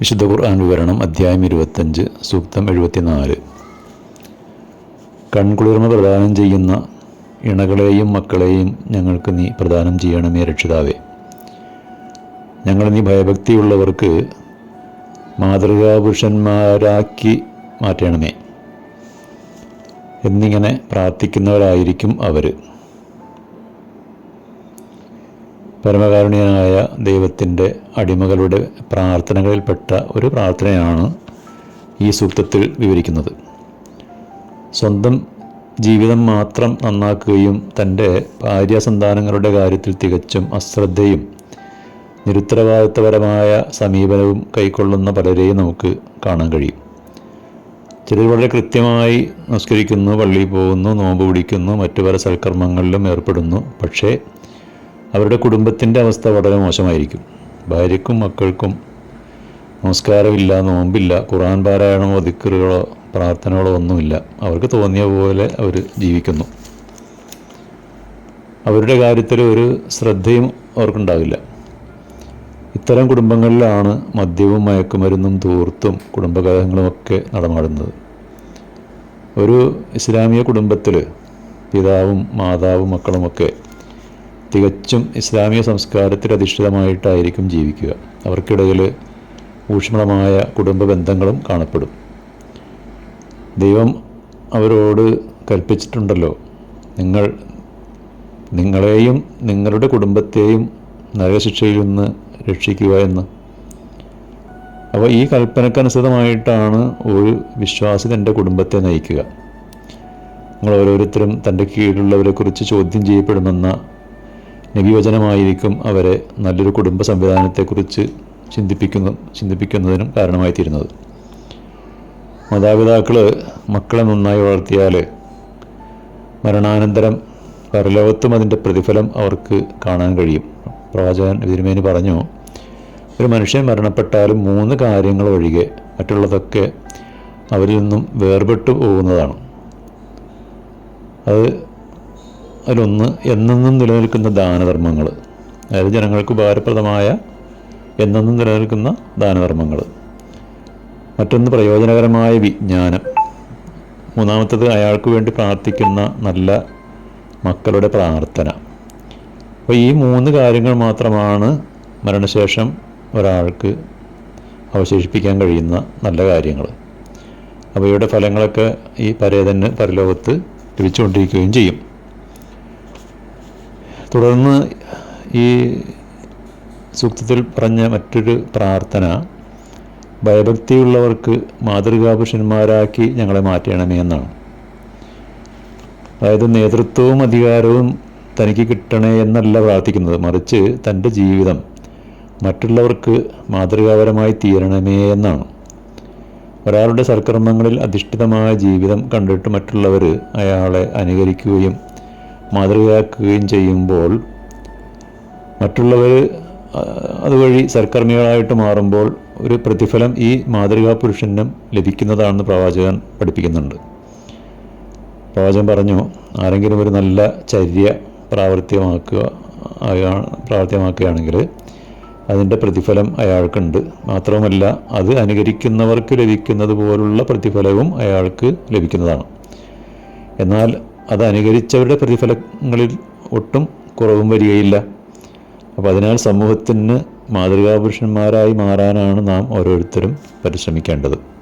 വിശുദ്ധ ഖുർആൻ വിവരണം അധ്യായം ഇരുപത്തഞ്ച് സൂക്തം എഴുപത്തിനാല്. കൺകുളിർമ പ്രദാനം ചെയ്യുന്ന ഇണകളെയും മക്കളെയും ഞങ്ങൾക്ക് നീ പ്രദാനം ചെയ്യണമേ രക്ഷിതാവേ. ഞങ്ങൾ നീ ഭയഭക്തിയുള്ളവർക്ക് മാതൃകാപുരുഷന്മാരാക്കി മാറ്റണമേ. എന്നിങ്ങനെ പ്രാർത്ഥിക്കുന്നവരായിരിക്കും അവർ പരമകാരുണ്യനായ ദൈവത്തിന്റെ അടിമകളുടെ പ്രാർത്ഥനകളിൽപ്പെട്ട ഒരു പ്രാർത്ഥനയാണ് ഈ സൂക്തത്തിൽ വിവരിക്കുന്നത്. സ്വന്തം ജീവിതം മാത്രം നന്നാക്കുകയും തന്റെ ഭാര്യാസന്താനങ്ങളുടെ കാര്യത്തിൽ തികച്ചും അശ്രദ്ധയും നിരുത്തരവാദിത്വപരമായ സമീപനവും കൈക്കൊള്ളുന്ന പലരെയും നമുക്ക് കാണാൻ കഴിയും. ചിലർ വളരെ കൃത്യമായി നമസ്കരിക്കുന്നു പള്ളിയിൽ പോകുന്നു നോമ്പ് പിടിക്കുന്നു മറ്റു പല സൽക്കർമ്മങ്ങളിലും ഏർപ്പെടുന്നു. പക്ഷേ അവരുടെ കുടുംബത്തിന്റെ അവസ്ഥ വളരെ മോശമായിരിക്കും. ഭാര്യയ്ക്കും മക്കൾക്കും നമസ്കാരമില്ല നോമ്പില്ല ഖുറാൻ പാരായണമോ ദിക്കറുകളോ പ്രാർത്ഥനകളോ ഒന്നുമില്ല. അവർക്ക് തോന്നിയ പോലെ അവർ ജീവിക്കുന്നു. അവരുടെ കാര്യത്തിൽ ഒരു ശ്രദ്ധയും അവർക്കുണ്ടാവില്ല. ഇത്തരം കുടുംബങ്ങളിലാണ് മദ്യവും മയക്കുമരുന്നും തൂർത്തും കുടുംബകലഹങ്ങളുമൊക്കെ നടമാടുന്നത്. ഒരു ഇസ്ലാമിക കുടുംബത്തിൽ പിതാവും മാതാവും മക്കളുമൊക്കെ തികച്ചും ഇസ്ലാമിക സംസ്കാരത്തിൽ അധിഷ്ഠിതമായിട്ടായിരിക്കും ജീവിക്കുക. അവർക്കിടയിൽ ഊഷ്മളമായ കുടുംബ ബന്ധങ്ങളും കാണപ്പെടും. ദൈവം അവരോട് കൽപ്പിച്ചിട്ടുണ്ടല്ലോ നിങ്ങൾ നിങ്ങളെയും നിങ്ങളുടെ കുടുംബത്തെയും നരകശിക്ഷയിൽ നിന്ന് രക്ഷിക്കുക എന്ന്. അപ്പോൾ ഈ കൽപ്പനക്കനുസൃതമായിട്ടാണ് ഒരു വിശ്വാസി തന്റെ കുടുംബത്തെ നയിക്കുക. നിങ്ങൾ ഓരോരുത്തരും തന്റെ കീഴിലുള്ളവരെക്കുറിച്ച് ചോദ്യം ചെയ്യപ്പെടുമെന്ന നബിവചനമായിരിക്കും അവരെ നല്ലൊരു കുടുംബ സംവിധാനത്തെക്കുറിച്ച് ചിന്തിപ്പിക്കുന്ന ചിന്തിപ്പിക്കുന്നതിനും കാരണമായി തീരുന്നത് മാതാപിതാക്കൾ മക്കളെ നന്നായി വളർത്തിയാൽ മരണാനന്തരം പരലോകത്തും അതിന്റെ പ്രതിഫലം അവർക്ക് കാണാൻ കഴിയും. പ്രവാചകൻ തിരുമേനി പറഞ്ഞു ഒരു മനുഷ്യൻ മരണപ്പെട്ടാലും മൂന്ന് കാര്യങ്ങൾ ഒഴികെ മറ്റുള്ളതൊക്കെ അവരിൽ നിന്നും വേർപെട്ടു പോകുന്നതാണ്. അത് അതിലൊന്ന് എന്നെന്നും നിലനിൽക്കുന്ന ദാനധർമ്മങ്ങൾ അതായത് ജനങ്ങൾക്ക് ഉപകാരപ്രദമായ എന്നെന്നും നിലനിൽക്കുന്ന ദാനധർമ്മങ്ങൾ മറ്റൊന്ന് പ്രയോജനകരമായ വിജ്ഞാനം. മൂന്നാമത്തത് അയാൾക്ക് വേണ്ടി പ്രാർത്ഥിക്കുന്ന നല്ല മക്കളുടെ പ്രാർത്ഥന. അപ്പോൾ ഈ മൂന്ന് കാര്യങ്ങൾ മാത്രമാണ് മരണശേഷം ഒരാൾക്ക് അവശേഷിപ്പിക്കാൻ കഴിയുന്ന നല്ല കാര്യങ്ങൾ അപ്പോൾ ഇവയുടെ ഫലങ്ങളൊക്കെ ഈ പരേതന് പരലോകത്ത് ലഭിച്ചുകൊണ്ടിരിക്കുകയും ചെയ്യും. തുടർന്ന് ഈ സൂക്തത്തിൽ പറഞ്ഞ മറ്റൊരു പ്രാർത്ഥന ഭയഭക്തിയുള്ളവർക്ക് മാതൃകാപുരുഷന്മാരാക്കി ഞങ്ങളെ മാറ്റണമേ എന്നാണ്. അതായത് നേതൃത്വവും അധികാരവും തനിക്ക് കിട്ടണേ എന്നല്ല പ്രാർത്ഥിക്കുന്നത്. മറിച്ച് തന്റെ ജീവിതം മറ്റുള്ളവർക്ക് മാതൃകാപരമായി തീരണമേ എന്നാണ്. ഒരാളുടെ സർക്കർമ്മങ്ങളിൽ അധിഷ്ഠിതമായ ജീവിതം കണ്ടിട്ട് മറ്റുള്ളവർ അയാളെ അനുകരിക്കുകയും മാതൃകയാക്കുകയും ചെയ്യുമ്പോൾ മറ്റുള്ളവർ അതുവഴി സർക്കർമ്മികളായിട്ട് മാറുമ്പോൾ ഒരു പ്രതിഫലം ഈ മാതൃകാ പുരുഷനും ലഭിക്കുന്നതാണെന്ന് പ്രവാചകൻ പഠിപ്പിക്കുന്നുണ്ട്. പ്രവാചകൻ പറഞ്ഞു ആരെങ്കിലും ഒരു നല്ല ചര്യ പ്രാവർത്തികമാക്കുക പ്രാവർത്തികമാക്കുകയാണെങ്കിൽ അതിന്റെ പ്രതിഫലം അയാൾക്കുണ്ട്. മാത്രവുമല്ല അത് അനുകരിക്കുന്നവർക്ക് ലഭിക്കുന്നത് പോലുള്ള പ്രതിഫലവും അയാൾക്ക് ലഭിക്കുന്നതാണ്. എന്നാൽ അത് അനുകരിച്ചവരുടെ പ്രതിഫലങ്ങളിൽ ഒട്ടും കുറവും വരികയില്ല. അപ്പോൾ അതിനാൽ സമൂഹത്തിന് മാതൃകാപുരുഷന്മാരായി മാറാനാണ് നാം ഓരോരുത്തരും പരിശ്രമിക്കേണ്ടത്.